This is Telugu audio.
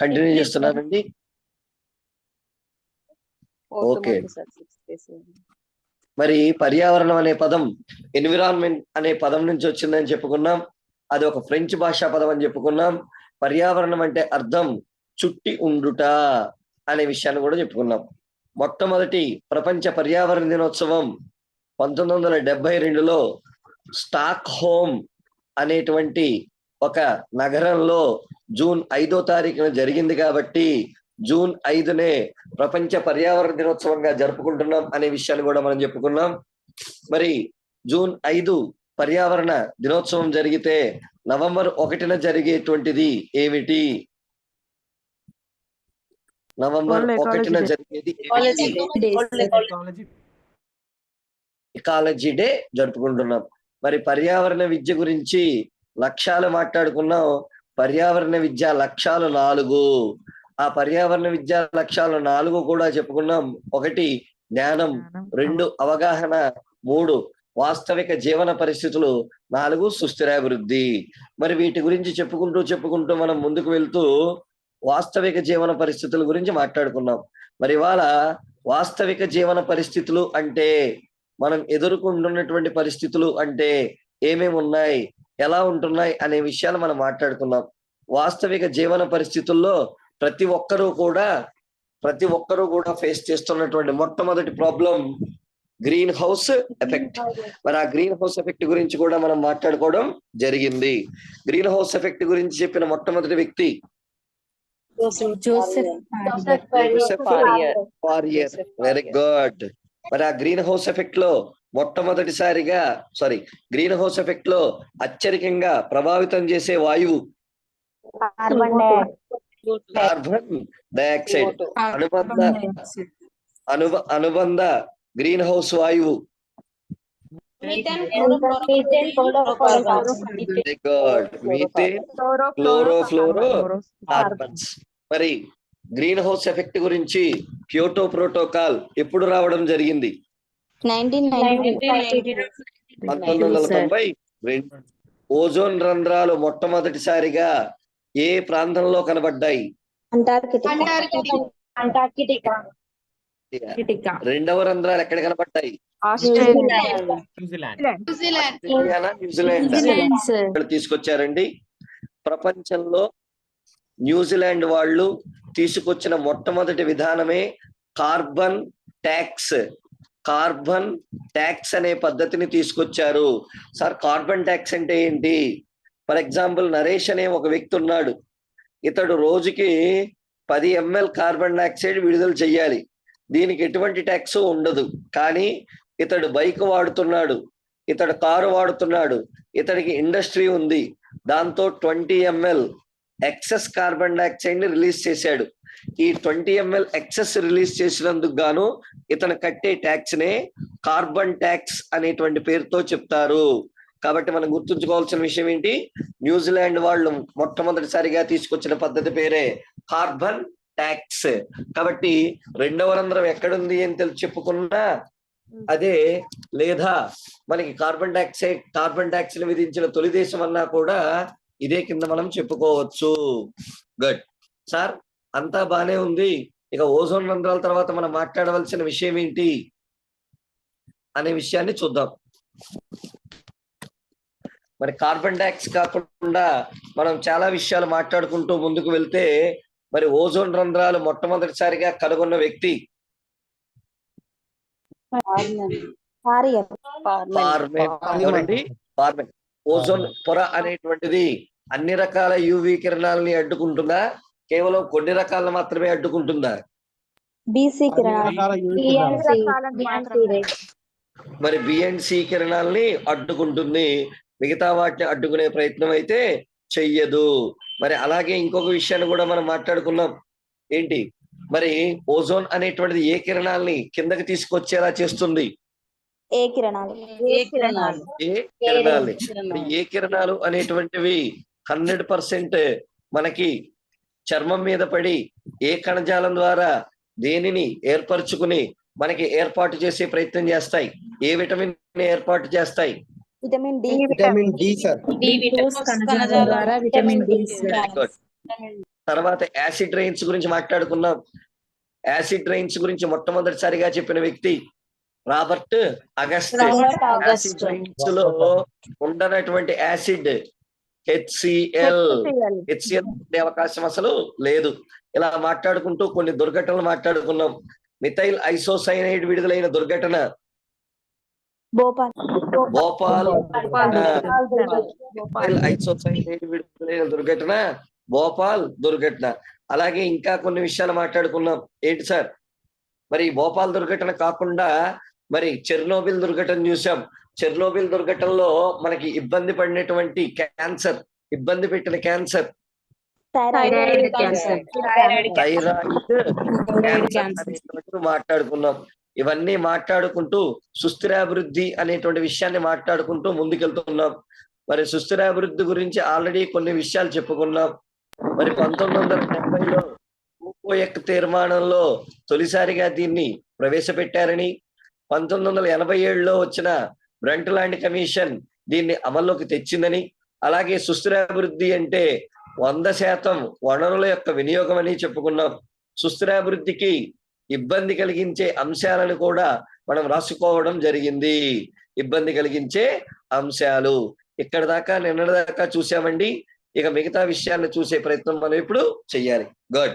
కంటిన్యూ చేస్తున్నానండి ఓకే. మరి పర్యావరణం అనే పదం ఎన్విరాన్మెంట్ అనే పదం నుంచి వచ్చిందని చెప్పుకున్నాం. అది ఒక ఫ్రెంచ్ భాషా పదం అని చెప్పుకున్నాం. పర్యావరణం అంటే అర్థం చుట్టి ఉండుట అనే విషయాన్ని కూడా చెప్పుకున్నాం. మొట్టమొదటి ప్రపంచ పర్యావరణ దినోత్సవం పంతొమ్మిది వందల డెబ్బై రెండులో స్టాక్ హోమ్ అనేటువంటి ఒక నగరంలో జూన్ ఐదో తారీఖున జరిగింది కాబట్టి జూన్ ఐదునే ప్రపంచ పర్యావరణ దినోత్సవంగా జరుపుకుంటున్నాం అనే విషయాన్ని కూడా మనం చెప్పుకున్నాం. మరి జూన్ ఐదు పర్యావరణ దినోత్సవం జరిగితే నవంబర్ ఒకటిన జరిగేటువంటిది ఏమిటి? నవంబర్ ఒకటిన. జరిగేది Ecology. ఎకాలజీ డే జరుపుకుంటున్నాం. మరి పర్యావరణ విద్య గురించి లక్ష్యాలు మాట్లాడుకున్నాం పర్యావరణ విద్య లక్ష్యాలు నాలుగు. ఆ పర్యావరణ విద్యా లక్ష్యాలు నాలుగు కూడా చెప్పుకున్నాం. ఒకటి జ్ఞానం. రెండు అవగాహన మూడు వాస్తవిక జీవన పరిస్థితులు నాలుగు సుస్థిరాభివృద్ధి. మరి వీటి గురించి చెప్పుకుంటూ చెప్పుకుంటూ మనం ముందుకు వెళ్తూ వాస్తవిక జీవన పరిస్థితుల గురించి మాట్లాడుకున్నాం. మరి ఇవాళ వాస్తవిక జీవన పరిస్థితులు అంటే మనం ఎదుర్కొంటున్నటువంటి పరిస్థితులు అంటే ఏమేమి ఉన్నాయి? ఎలా ఉంటున్నాయి అనే విషయాలు మనం మాట్లాడుకున్నాం. వాస్తవిక జీవన పరిస్థితుల్లో ప్రతి ఒక్కరూ కూడా ప్రతి ఒక్కరూ కూడా ఫేస్ చేస్తున్నటువంటి మొట్టమొదటి ప్రాబ్లం గ్రీన్ హౌస్ ఎఫెక్ట్ మరి ఆ గ్రీన్ హౌస్ ఎఫెక్ట్ గురించి కూడా మనం మాట్లాడుకోవడం జరిగింది. గ్రీన్ హౌస్ ఎఫెక్ట్ గురించి చెప్పిన మొట్టమొదటి వ్యక్తి? వెరీ గుడ్ మరి ఆ గ్రీన్ హౌస్ ఎఫెక్ట్లో మొట్టమొదటిసారిగా సారీ గ్రీన్ హౌస్ ఎఫెక్ట్లో అత్యధికంగా ప్రభావితం చేసే వాయువు? కార్బన్ డైఆక్సైడ్ అనుబంధ అనుబ అనుబంధ గ్రీన్ హౌస్ వాయువు very good methane chlorofluorocarbons మరి గ్రీన్ హౌస్ ఎఫెక్ట్ గురించి క్యోటో ప్రోటోకాల్ ఎప్పుడు రావడం జరిగింది? పంతొమ్మిది వందల తొంభై రెండు ఓజోన్ రంధ్రాలు మొట్టమొదటిసారిగా ఏ ప్రాంతంలో కనబడ్డాయి? రెండవ రంధ్రాలు ఎక్కడ కనబడ్డాయి? న్యూజిలాండ్. ఇక్కడ తీసుకొచ్చారండి. ప్రపంచంలో న్యూజిలాండ్ వాళ్ళు తీసుకొచ్చిన మొట్టమొదటి విధానమే కార్బన్ ట్యాక్స్ కార్బన్ ట్యాక్స్ అనే పద్ధతిని తీసుకొచ్చారు. సార్ కార్బన్ ట్యాక్స్ అంటే ఏంటి? ఫర్ ఎగ్జాంపుల్ నరేష్ అనే ఒక వ్యక్తి ఉన్నాడు. ఇతడు రోజుకి పది ఎంఎల్ కార్బన్ డైఆక్సైడ్ విడుదల చెయ్యాలి. దీనికి ఎటువంటి ట్యాక్స్ ఉండదు. కానీ ఇతడు బైక్ వాడుతున్నాడు. ఇతడు కారు వాడుతున్నాడు. ఇతడికి ఇండస్ట్రీ ఉంది. దాంతో ట్వంటీ ఎంఎల్ ఎక్సెస్ కార్బన్ డైఆక్సైడ్ని రిలీజ్ చేశాడు. ఈ ట్వంటీ ఎంఎల్ ఎక్సెస్ రిలీజ్ చేసినందుకు గాను ఇతను కట్టే ట్యాక్స్ నే కార్బన్ ట్యాక్స్ అనేటువంటి పేరుతో చెప్తారు. కాబట్టి మనం గుర్తుంచుకోవాల్సిన విషయం ఏంటి? న్యూజిలాండ్ వాళ్ళు మొట్టమొదటిసారిగా తీసుకొచ్చిన పద్ధతి పేరే కార్బన్ ట్యాక్స్. కాబట్టి రెండవ రంధ్రం ఎక్కడుంది అని తెలిసి చెప్పుకున్నా అదే లేదా మనకి కార్బన్ డైఆక్సైడ్ కార్బన్ ట్యాక్స్ని విధించిన తొలి దేశం అన్నా కూడా ఇదే కింద మనం చెప్పుకోవచ్చు. గుడ్ సార్ అంతా బానే ఉంది. ఇక ఓజోన్ రంధ్రాల తర్వాత మనం మాట్లాడవలసిన విషయం ఏంటి? అనే విషయాన్ని చూద్దాం. మరి కార్బన్ డైఆక్స్ కాకుండా మనం చాలా విషయాలు మాట్లాడుకుంటూ ముందుకు వెళ్తే మరి ఓజోన్ రంధ్రాలు మొట్టమొదటిసారిగా కనుగొన్న వ్యక్తి? ఫార్మెన్. ఓజోన్ పొర అనేటువంటిది అన్ని రకాల యువి కిరణాలని అడ్డుకుంటుందా? కేవలం కొన్ని రకాలను మాత్రమే అడ్డుకుంటుందా? బీసీ మరి బిఎన్సి కిరణాలని అడ్డుకుంటుంది. మిగతా వాటిని అడ్డుకునే ప్రయత్నం అయితే చెయ్యదు. మరి అలాగే ఇంకొక విషయాన్ని కూడా మనం మాట్లాడుకున్నాం. ఏంటి? మరి ఓజోన్ అనేటువంటిది ఏ కిరణాలని కిందకి తీసుకొచ్చేలా చేస్తుంది? ఏ కిరణాలు? ఏ కిరణాలు? ఏ కిరణాలు? అనేటువంటివి హండ్రెడ్ పర్సెంట్ మనకి చర్మం మీద పడి ఏ కణజాలం ద్వారా దేనిని ఏర్పరచుకుని మనకి ఏర్పాటు చేసే ప్రయత్నం చేస్తాయి? ఏ విటమిన్ ఏర్పాటు చేస్తాయి? Vitamin D. Vitamin D sir. ద్వారా విటమిన్ డి. తర్వాత యాసిడ్ రైన్స్ గురించి మాట్లాడుకున్నాం. యాసిడ్ రైన్స్ గురించి మొట్టమొదటిసారిగా చెప్పిన వ్యక్తి రాబర్ట్ అగస్ట్. లో ఉండనటువంటి యాసిడ్ హెచ్సిఎల్. హెచ్సిఎల్. ఉండే అవకాశం అసలు లేదు. ఇలా మాట్లాడుకుంటూ కొన్ని దుర్ఘటనలు మాట్లాడుకున్నాం. మిథైల్ ఐసోసైనైడ్ విడుదలైన దుర్ఘటన. భోపాల్. భోపాల్. ఐసోసైనైడ్ విడుదలైన దుర్ఘటన. భోపాల్ దుర్ఘటన. అలాగే ఇంకా కొన్ని విషయాలు మాట్లాడుకున్నాం. ఏంటి సార్? మరి భోపాల్ దుర్ఘటన కాకుండా మరి చెర్నోబిల్ దుర్ఘటన చూసాం. చెర్నోబిల్ దుర్ఘటనలో మనకి ఇబ్బంది పడినటువంటి క్యాన్సర్ ఇబ్బంది పెట్టిన cancer. Thyroid cancer. Thyroid cancer అనేటువంటి మాట్లాడుకున్నాం. ఇవన్నీ మాట్లాడుకుంటూ సుస్థిరాభివృద్ధి అనేటువంటి విషయాన్ని మాట్లాడుకుంటూ ముందుకెళ్తున్నాం. మరి సుస్థిరాభివృద్ధి గురించి ఆల్రెడీ కొన్ని విషయాలు చెప్పుకున్నాం. మరి పంతొమ్మిది వందల డెబ్బైలో యొక్క తీర్మానంలో తొలిసారిగా దీన్ని ప్రవేశపెట్టారని పంతొమ్మిది వందల ఎనభై ఏడులో వచ్చిన బ్రంట్ ల్యాండ్ కమిషన్ దీన్ని అమల్లోకి తెచ్చిందని అలాగే సుస్థిరాభివృద్ధి అంటే వంద శాతం వనరుల యొక్క వినియోగం అని చెప్పుకున్నాం. సుస్థిరాభివృద్ధికి ఇబ్బంది కలిగించే అంశాలను కూడా మనం రాసుకోవడం జరిగింది. ఇబ్బంది కలిగించే అంశాలు. ఇక్కడ దాకా నిన్న దాకా చూసామండి. ఇక మిగతా విషయాలను చూసే ప్రయత్నం మనం ఇప్పుడు చెయ్యాలి. గుడ్.